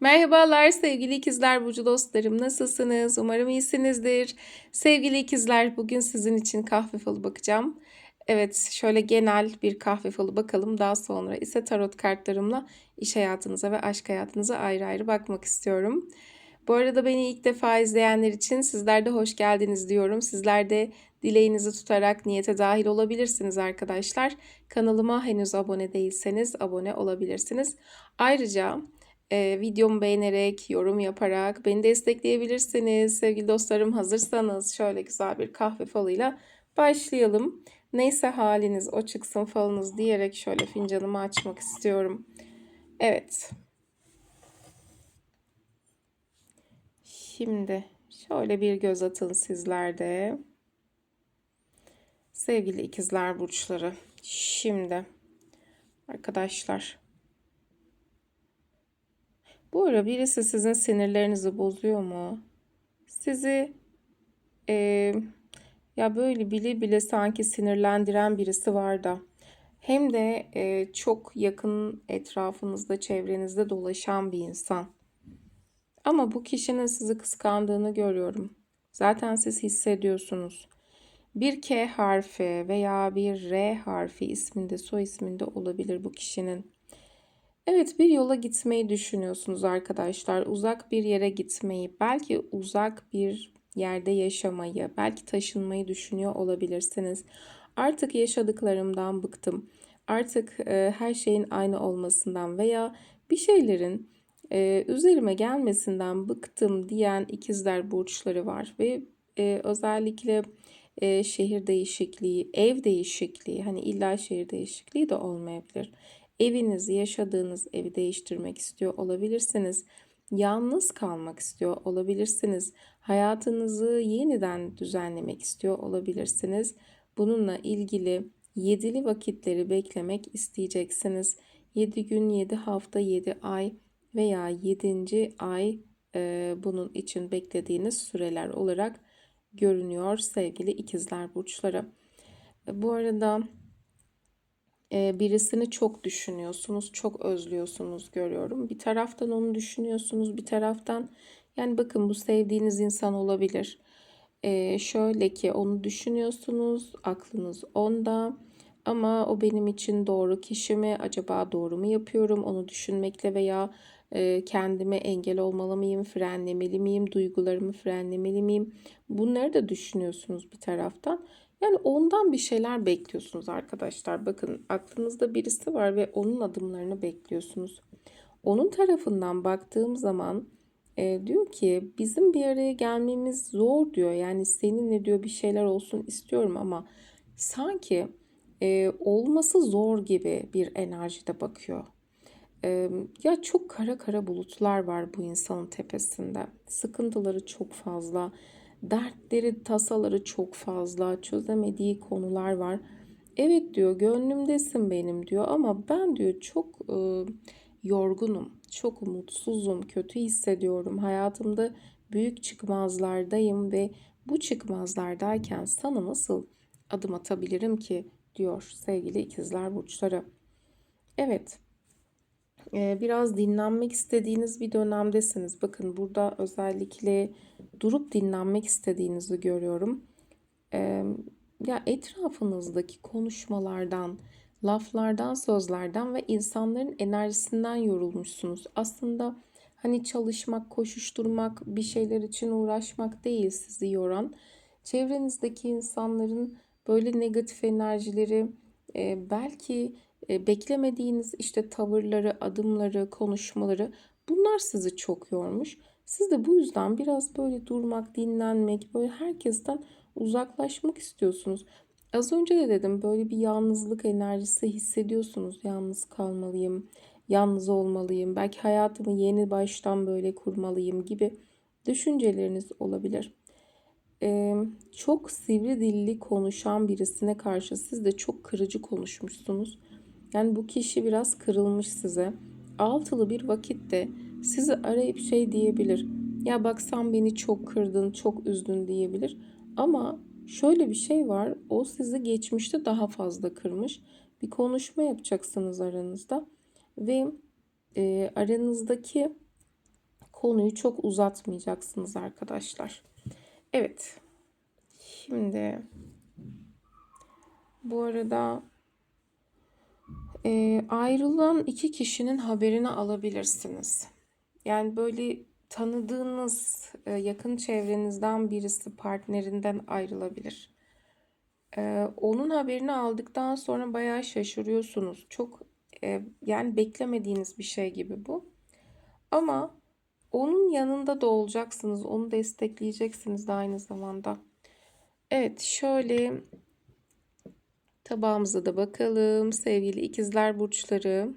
Merhabalar sevgili ikizler burcu dostlarım nasılsınız? Umarım iyisinizdir. Sevgili ikizler bugün sizin için kahve falı bakacağım. Evet şöyle genel bir kahve falı bakalım. Daha sonra ise tarot kartlarımla iş hayatınıza ve aşk hayatınıza ayrı ayrı bakmak istiyorum. Bu arada beni ilk defa izleyenler için sizler de hoş geldiniz diyorum. Sizler de dileğinizi tutarak niyete dahil olabilirsiniz arkadaşlar. Kanalıma henüz abone değilseniz abone olabilirsiniz. Ayrıca e, videomu beğenerek, yorum yaparak beni destekleyebilirsiniz. Sevgili dostlarım hazırsanız şöyle güzel bir kahve falıyla başlayalım. Neyse haliniz o çıksın falınız diyerek şöyle fincanımı açmak istiyorum. Evet. Şimdi şöyle bir göz atın sizler de. Sevgili ikizler burçları. Şimdi arkadaşlar bu ara birisi sizin sinirlerinizi bozuyor mu? Sizi e, ya böyle bile bile sanki sinirlendiren birisi var da hem de e, çok yakın etrafınızda, çevrenizde dolaşan bir insan. Ama bu kişinin sizi kıskandığını görüyorum. Zaten siz hissediyorsunuz. Bir K harfi veya bir R harfi isminde, soy isminde olabilir bu kişinin. Evet, bir yola gitmeyi düşünüyorsunuz arkadaşlar. Uzak bir yere gitmeyi, belki uzak bir yerde yaşamayı, belki taşınmayı düşünüyor olabilirsiniz. Artık yaşadıklarımdan bıktım. Artık e, her şeyin aynı olmasından veya bir şeylerin e, üzerime gelmesinden bıktım diyen ikizler burçları var ve e, özellikle e, şehir değişikliği, ev değişikliği, hani illa şehir değişikliği de olmayabilir Evinizi, yaşadığınız evi değiştirmek istiyor olabilirsiniz. Yalnız kalmak istiyor olabilirsiniz. Hayatınızı yeniden düzenlemek istiyor olabilirsiniz. Bununla ilgili yedili vakitleri beklemek isteyeceksiniz. 7 gün, 7 hafta, 7 ay veya 7. ay e, bunun için beklediğiniz süreler olarak görünüyor sevgili ikizler burçları. Bu arada birisini çok düşünüyorsunuz, çok özlüyorsunuz görüyorum. Bir taraftan onu düşünüyorsunuz, bir taraftan yani bakın bu sevdiğiniz insan olabilir. Şöyle ki onu düşünüyorsunuz, aklınız onda. Ama o benim için doğru kişi mi? Acaba doğru mu yapıyorum? Onu düşünmekle veya kendime engel olmalı mıyım? Frenlemeli miyim? Duygularımı frenlemeli miyim? Bunları da düşünüyorsunuz bir taraftan. Yani ondan bir şeyler bekliyorsunuz arkadaşlar. Bakın aklınızda birisi var ve onun adımlarını bekliyorsunuz. Onun tarafından baktığım zaman e, diyor ki bizim bir araya gelmemiz zor diyor. Yani seninle diyor bir şeyler olsun istiyorum ama sanki e, olması zor gibi bir enerjide bakıyor. E, ya çok kara kara bulutlar var bu insanın tepesinde. Sıkıntıları çok fazla dertleri, tasaları çok fazla, çözemediği konular var. Evet diyor, gönlümdesin benim diyor ama ben diyor çok e, yorgunum, çok mutsuzum, kötü hissediyorum. Hayatımda büyük çıkmazlardayım ve bu çıkmazlardayken sana nasıl adım atabilirim ki diyor sevgili ikizler burçları. Evet, biraz dinlenmek istediğiniz bir dönemdesiniz. Bakın burada özellikle durup dinlenmek istediğinizi görüyorum. Ya etrafınızdaki konuşmalardan, laflardan, sözlerden ve insanların enerjisinden yorulmuşsunuz. Aslında hani çalışmak, koşuşturmak, bir şeyler için uğraşmak değil sizi yoran. Çevrenizdeki insanların böyle negatif enerjileri belki e, beklemediğiniz işte tavırları, adımları, konuşmaları bunlar sizi çok yormuş. Siz de bu yüzden biraz böyle durmak, dinlenmek, böyle herkesten uzaklaşmak istiyorsunuz. Az önce de dedim böyle bir yalnızlık enerjisi hissediyorsunuz. Yalnız kalmalıyım, yalnız olmalıyım, belki hayatımı yeni baştan böyle kurmalıyım gibi düşünceleriniz olabilir. Ee, çok sivri dilli konuşan birisine karşı siz de çok kırıcı konuşmuşsunuz. Yani bu kişi biraz kırılmış size. Altılı bir vakitte sizi arayıp şey diyebilir. Ya baksan beni çok kırdın, çok üzdün diyebilir. Ama şöyle bir şey var. O sizi geçmişte daha fazla kırmış. Bir konuşma yapacaksınız aranızda. Ve e, aranızdaki konuyu çok uzatmayacaksınız arkadaşlar. Evet. Şimdi bu arada e, ayrılan iki kişinin haberini alabilirsiniz. Yani böyle tanıdığınız e, yakın çevrenizden birisi partnerinden ayrılabilir. E, onun haberini aldıktan sonra bayağı şaşırıyorsunuz. Çok e, yani beklemediğiniz bir şey gibi bu. Ama onun yanında da olacaksınız. Onu destekleyeceksiniz de aynı zamanda. Evet şöyle tabağımıza da bakalım. Sevgili ikizler burçları.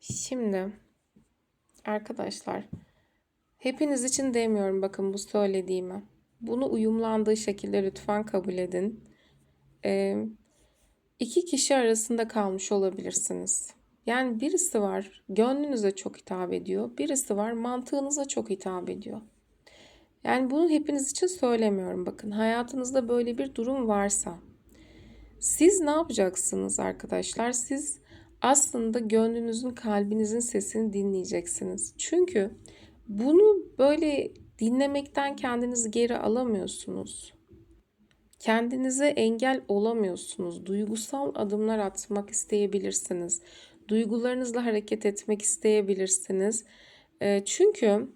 Şimdi arkadaşlar hepiniz için demiyorum bakın bu söylediğimi. Bunu uyumlandığı şekilde lütfen kabul edin. Ee, iki kişi arasında kalmış olabilirsiniz. Yani birisi var gönlünüze çok hitap ediyor. Birisi var mantığınıza çok hitap ediyor. Yani bunu hepiniz için söylemiyorum. Bakın hayatınızda böyle bir durum varsa siz ne yapacaksınız arkadaşlar? Siz aslında gönlünüzün, kalbinizin sesini dinleyeceksiniz. Çünkü bunu böyle dinlemekten kendinizi geri alamıyorsunuz. Kendinize engel olamıyorsunuz. Duygusal adımlar atmak isteyebilirsiniz. Duygularınızla hareket etmek isteyebilirsiniz. E, çünkü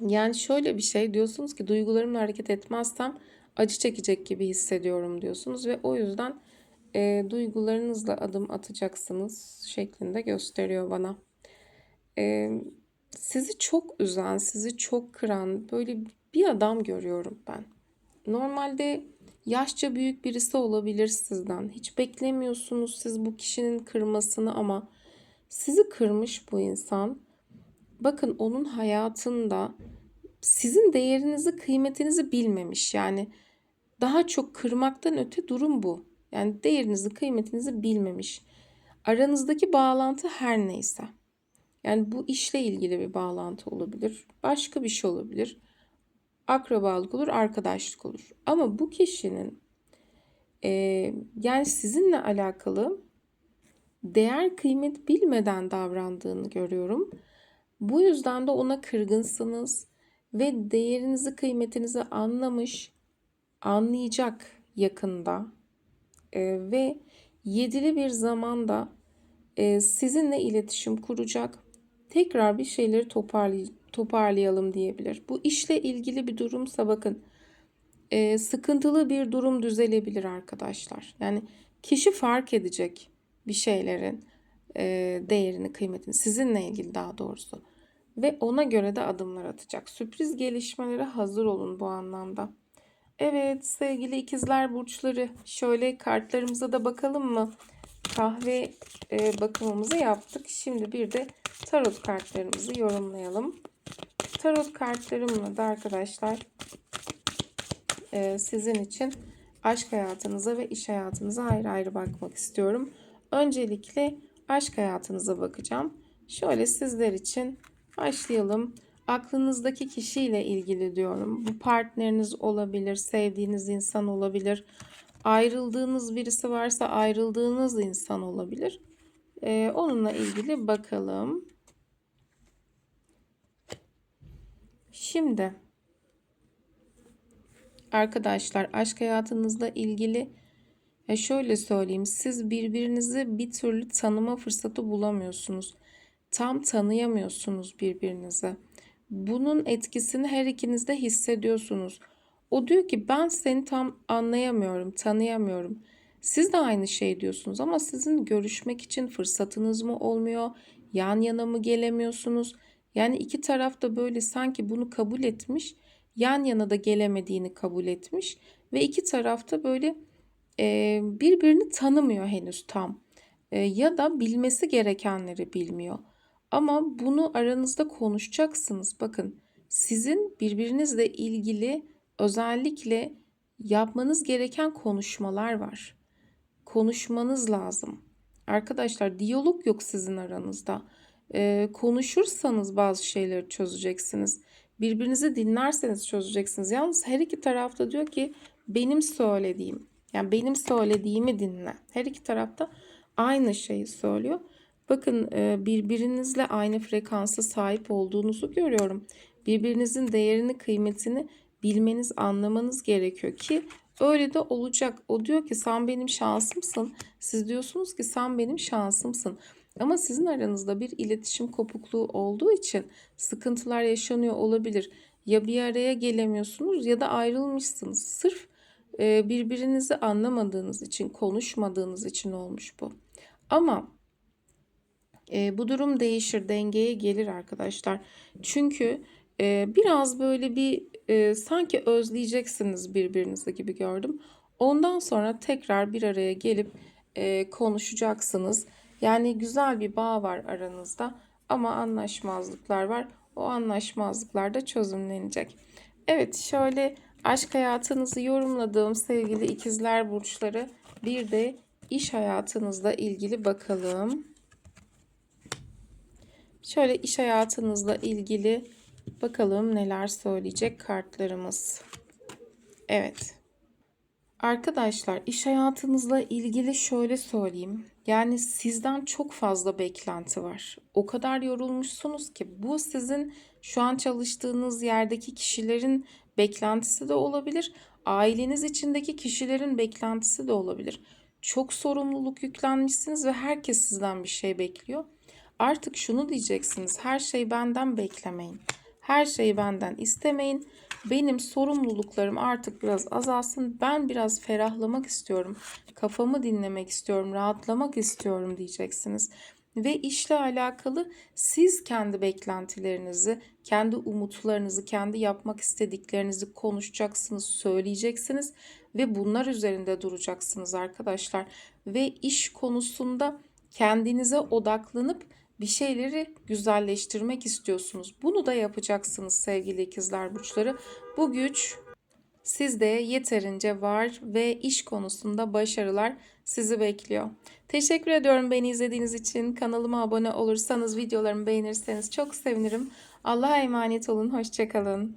yani şöyle bir şey diyorsunuz ki duygularımla hareket etmezsem acı çekecek gibi hissediyorum diyorsunuz ve o yüzden e, duygularınızla adım atacaksınız şeklinde gösteriyor bana. E, sizi çok üzen, sizi çok kıran böyle bir adam görüyorum ben. Normalde yaşça büyük birisi olabilir sizden. Hiç beklemiyorsunuz siz bu kişinin kırmasını ama sizi kırmış bu insan. Bakın onun hayatında sizin değerinizi, kıymetinizi bilmemiş. Yani daha çok kırmaktan öte durum bu. Yani değerinizi, kıymetinizi bilmemiş. Aranızdaki bağlantı her neyse. Yani bu işle ilgili bir bağlantı olabilir. Başka bir şey olabilir. Akrabalık olur, arkadaşlık olur. Ama bu kişinin e, yani sizinle alakalı değer kıymet bilmeden davrandığını görüyorum. Bu yüzden de ona kırgınsınız ve değerinizi, kıymetinizi anlamış, anlayacak yakında e, ve yedili bir zamanda e, sizinle iletişim kuracak. Tekrar bir şeyleri toparlay toparlayalım diyebilir. Bu işle ilgili bir durumsa bakın e, sıkıntılı bir durum düzelebilir arkadaşlar. Yani kişi fark edecek bir şeylerin e, değerini, kıymetini sizinle ilgili daha doğrusu ve ona göre de adımlar atacak. Sürpriz gelişmelere hazır olun bu anlamda. Evet sevgili ikizler burçları şöyle kartlarımıza da bakalım mı? Kahve e, bakımımızı yaptık. Şimdi bir de tarot kartlarımızı yorumlayalım. Tarot kartlarımla da arkadaşlar e, sizin için aşk hayatınıza ve iş hayatınıza ayrı ayrı bakmak istiyorum. Öncelikle aşk hayatınıza bakacağım. Şöyle sizler için başlayalım. Aklınızdaki kişiyle ilgili diyorum. Bu partneriniz olabilir, sevdiğiniz insan olabilir. Ayrıldığınız birisi varsa ayrıldığınız insan olabilir. Ee, onunla ilgili bakalım. Şimdi arkadaşlar aşk hayatınızla ilgili ya şöyle söyleyeyim siz birbirinizi bir türlü tanıma fırsatı bulamıyorsunuz. Tam tanıyamıyorsunuz birbirinizi. Bunun etkisini her ikiniz de hissediyorsunuz. O diyor ki ben seni tam anlayamıyorum, tanıyamıyorum. Siz de aynı şey diyorsunuz ama sizin görüşmek için fırsatınız mı olmuyor? Yan yana mı gelemiyorsunuz? Yani iki taraf da böyle sanki bunu kabul etmiş, yan yana da gelemediğini kabul etmiş ve iki taraf da böyle e, birbirini tanımıyor henüz tam. E, ya da bilmesi gerekenleri bilmiyor. Ama bunu aranızda konuşacaksınız. Bakın sizin birbirinizle ilgili özellikle yapmanız gereken konuşmalar var. Konuşmanız lazım. Arkadaşlar diyalog yok sizin aranızda. Ee, konuşursanız bazı şeyleri çözeceksiniz. Birbirinizi dinlerseniz çözeceksiniz. Yalnız her iki tarafta diyor ki benim söylediğim. Yani benim söylediğimi dinle. Her iki tarafta aynı şeyi söylüyor. Bakın e, birbirinizle aynı frekansa sahip olduğunuzu görüyorum. Birbirinizin değerini, kıymetini bilmeniz, anlamanız gerekiyor ki öyle de olacak. O diyor ki sen benim şansımsın. Siz diyorsunuz ki sen benim şansımsın. Ama sizin aranızda bir iletişim kopukluğu olduğu için sıkıntılar yaşanıyor olabilir. Ya bir araya gelemiyorsunuz ya da ayrılmışsınız. Sırf e, birbirinizi anlamadığınız için, konuşmadığınız için olmuş bu. Ama e, bu durum değişir, dengeye gelir arkadaşlar. Çünkü e, biraz böyle bir e, sanki özleyeceksiniz birbirinizi gibi gördüm. Ondan sonra tekrar bir araya gelip e, konuşacaksınız. Yani güzel bir bağ var aranızda ama anlaşmazlıklar var. O anlaşmazlıklar da çözümlenecek. Evet şöyle aşk hayatınızı yorumladığım sevgili ikizler burçları bir de iş hayatınızla ilgili bakalım. Şöyle iş hayatınızla ilgili bakalım neler söyleyecek kartlarımız. Evet. Arkadaşlar iş hayatınızla ilgili şöyle söyleyeyim. Yani sizden çok fazla beklenti var. O kadar yorulmuşsunuz ki bu sizin şu an çalıştığınız yerdeki kişilerin beklentisi de olabilir. Aileniz içindeki kişilerin beklentisi de olabilir. Çok sorumluluk yüklenmişsiniz ve herkes sizden bir şey bekliyor. Artık şunu diyeceksiniz. Her şey benden beklemeyin. Her şeyi benden istemeyin. Benim sorumluluklarım artık biraz azalsın. Ben biraz ferahlamak istiyorum. Kafamı dinlemek istiyorum, rahatlamak istiyorum diyeceksiniz. Ve işle alakalı siz kendi beklentilerinizi, kendi umutlarınızı, kendi yapmak istediklerinizi konuşacaksınız, söyleyeceksiniz ve bunlar üzerinde duracaksınız arkadaşlar. Ve iş konusunda kendinize odaklanıp bir şeyleri güzelleştirmek istiyorsunuz. Bunu da yapacaksınız sevgili ikizler burçları. Bu güç sizde yeterince var ve iş konusunda başarılar sizi bekliyor. Teşekkür ediyorum beni izlediğiniz için. Kanalıma abone olursanız, videolarımı beğenirseniz çok sevinirim. Allah'a emanet olun. Hoşçakalın.